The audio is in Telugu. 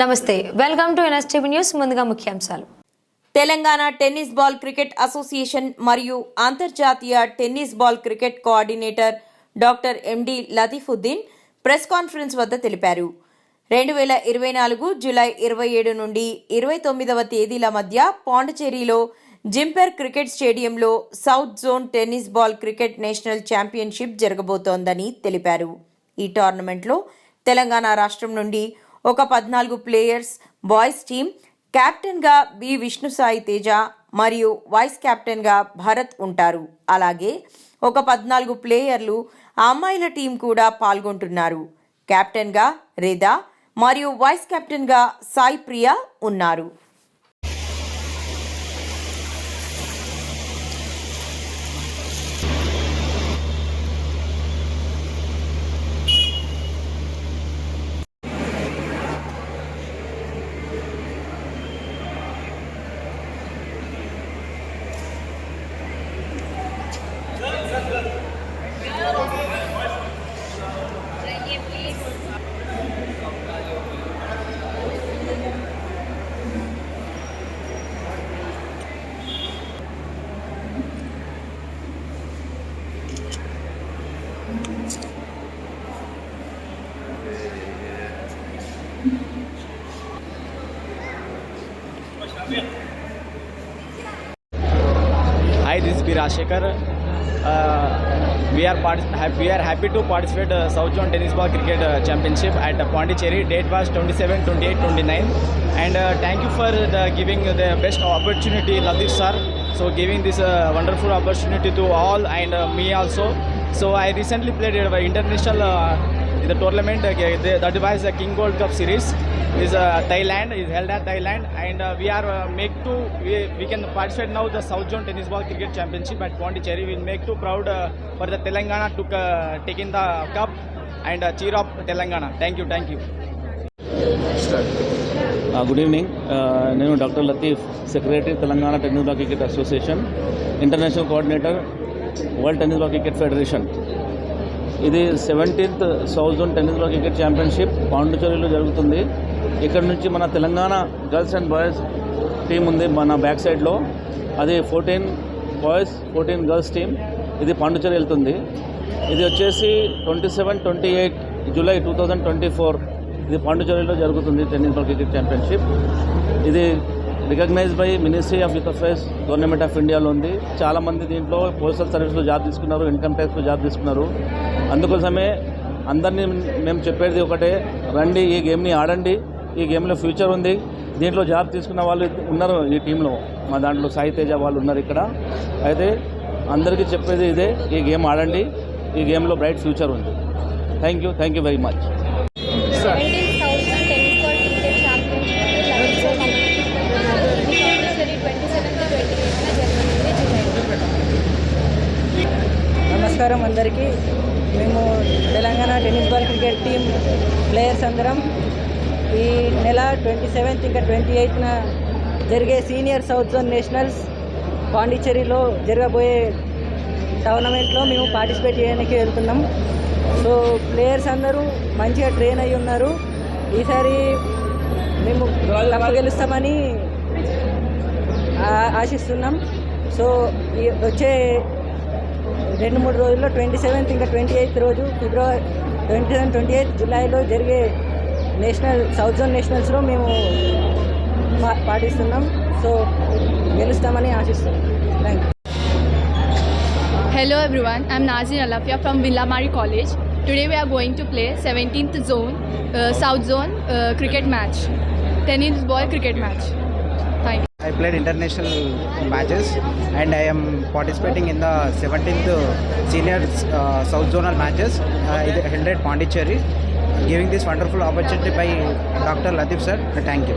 నమస్తే వెల్కమ్ టు ఎన్ఎస్టీవీ న్యూస్ ముందుగా ముఖ్యాంశాలు. Telangana tennis ball cricket association మరియు అంతర్జాతీయ tennis ball cricket coordinator doctor MD Latifuddin press conference వద్ద తెలిపారు. రెండు వేల ఇరవై నాలుగు జూలై ఇరవై ఏడు నుండి ఇరవై తొమ్మిదవ తేదీల మధ్య పాండిచేరిలో జింపెర్ క్రికెట్ స్టేడియంలో south zone tennis ball cricket national championship జరగబోతోందని తెలిపారు. ఈ టోర్నమెంట్లో తెలంగాణ రాష్ట్రం నుండి ఒక పద్నాలుగు ప్లేయర్స్ బాయ్స్ టీం కెప్టెన్గా బి విష్ణు సాయి తేజ మరియు వైస్ కెప్టెన్గా భరత్ ఉంటారు. అలాగే ఒక పద్నాలుగు ప్లేయర్లు అమ్మాయిల టీం కూడా పాల్గొంటున్నారు. కెప్టెన్గా రేదా మరియు వైస్ కెప్టెన్గా సాయి ప్రియ ఉన్నారు. Hi, this is B. Rashekar. Uh, we are ha- we are happy to participate uh, South Zone Tennis Ball Cricket uh, Championship at uh, Pondicherry. Date was 27, 28, 29. And uh, thank you for the giving the best opportunity, Latif sir. So giving this uh, wonderful opportunity to all and uh, me also. So I recently played uh, international uh, the tournament. Uh, the, that was the King Gold Cup series. Is uh, Thailand is held at Thailand, and uh, we are uh, make to we, we can participate now the South Zone Tennis Ball Cricket Championship at Pondicherry. We'll make to proud uh, for the Telangana to uh, taking the cup and uh, cheer up Telangana. Thank you, thank you. Good evening నేను doctor Latif secretary Telangana tennis ball cricket association international coordinator world tennis ball cricket federation ఇది seventeenth south zone tennis ball cricket championship పాండుచేరిలో జరుగుతుంది. ఇక్కడ నుంచి మన Telangana girls and boys team ఉంది మన బ్యాక్ సైడ్లో. అది fourteen boys fourteen girls team ఇది పాండుచేరి వెళ్తుంది. ఇది వచ్చేసి twenty seven twenty eight July two thousand twenty four. ఇది పాండుచేరిలో జరుగుతుంది టెన్నిస్ బాల్ క్రికెట్ ఛాంపియన్షిప్. ఇది recognise by ministry of youth affairs government of ఇండియాలో ఉంది. చాలామంది దీంట్లో పోస్టల్ సర్వీస్లో జాబ్ తీసుకున్నారు ఇన్కమ్ ట్యాక్స్లో జాబ్ తీసుకున్నారు. అందుకోసమే అందరినీ మేము చెప్పేది ఒకటే రండి ఈ గేమ్ని ఆడండి ఈ గేమ్లో ఫ్యూచర్ ఉంది. దీంట్లో జాబ్ తీసుకున్న వాళ్ళు ఉన్నారు ఈ టీంలో. మా దాంట్లో సాయి తేజ వాళ్ళు ఉన్నారు ఇక్కడ. అయితే అందరికీ చెప్పేది ఇదే ఈ గేమ్ ఆడండి ఈ గేమ్లో బ్రైట్ ఫ్యూచర్ ఉంది. Thank you thank you very much seventeen thousand tennis ball cricket championship Pondicherry twenty seventh twenty ఎయిత్న జరుగుతుంది జూలై నమస్కారం అందరికీ. మేము Telangana tennis ball cricket team players అందరం ఈ నెల ట్వంటీ సెవెంత్ ఇంకా ట్వంటీ ఎయిత్న జరిగే సీనియర్ సౌత్ జోన్ నేషనల్స్ పాండిచ్చేరిలో జరగబోయే టోర్నమెంట్లో మేము పార్టిసిపేట్ చేయడానికి వెళ్తున్నాం. సో ప్లేయర్స్ అందరూ మంచిగా ట్రైన్ అయి ఉన్నారు. ఈసారి మేము కప్పు గెలుస్తామని ఆశిస్తున్నాం. సో ఈ వచ్చే రెండు మూడు రోజుల్లో ట్వంటీ సెవెంత్ ఇంకా ట్వంటీ ఎయిత్ రోజు February twenty seven twenty eighth జులైలో జరిగే నేషనల్ సౌత్ జోన్ నేషనల్స్లో మేము పాటిస్తున్నాం. సో గెలుస్తామని ఆశిస్తున్నాం. Thank you hello everyone I'm Nazeen Alafia from Billamari college today we are going to play seventeenth zone south zone cricket match tennis ball cricket match Thank. I played international matches and I am participating in the 17th senior uh, South Zonal matches uh, held at Pondicherry. Giving this wonderful opportunity by Dr. Latif sir. Thank you.